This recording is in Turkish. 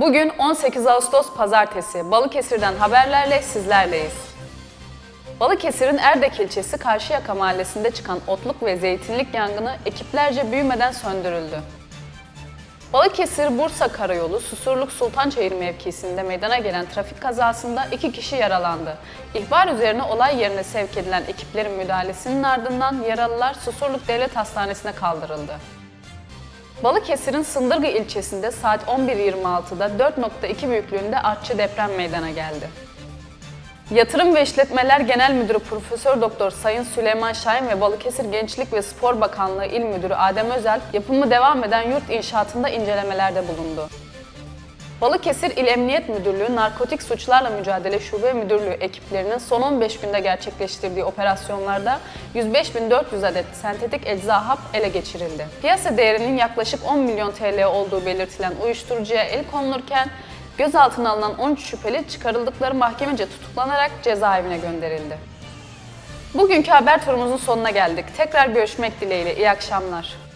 Bugün 18 Ağustos Pazartesi. Balıkesir'den haberlerle sizlerleyiz. Balıkesir'in Erdek ilçesi Karşıyaka mahallesinde çıkan otluk ve zeytinlik yangını ekiplerce büyümeden söndürüldü. Balıkesir-Bursa Karayolu Susurluk Sultançayır mevkisinde meydana gelen trafik kazasında iki kişi yaralandı. İhbar üzerine olay yerine sevk edilen ekiplerin müdahalesinin ardından yaralılar Susurluk Devlet Hastanesi'ne kaldırıldı. Balıkesir'in Sındırgı ilçesinde saat 11.26'da 4.2 büyüklüğünde artçı deprem meydana geldi. Yatırım ve İşletmeler Genel Müdürü Profesör Doktor Sayın Süleyman Şahin ve Balıkesir Gençlik ve Spor Bakanlığı İl Müdürü Adem Özel yapımı devam eden yurt inşaatında incelemelerde bulundu. Balıkesir İl Emniyet Müdürlüğü Narkotik Suçlarla Mücadele Şube Müdürlüğü ekiplerinin son 15 günde gerçekleştirdiği operasyonlarda 105.400 adet sentetik ecza hap ele geçirildi. Piyasa değerinin yaklaşık 10 milyon TL olduğu belirtilen uyuşturucuya el konulurken gözaltına alınan 13 şüpheli çıkarıldıkları mahkemece tutuklanarak cezaevine gönderildi. Bugünkü haber turumuzun sonuna geldik. Tekrar görüşmek dileğiyle. İyi akşamlar.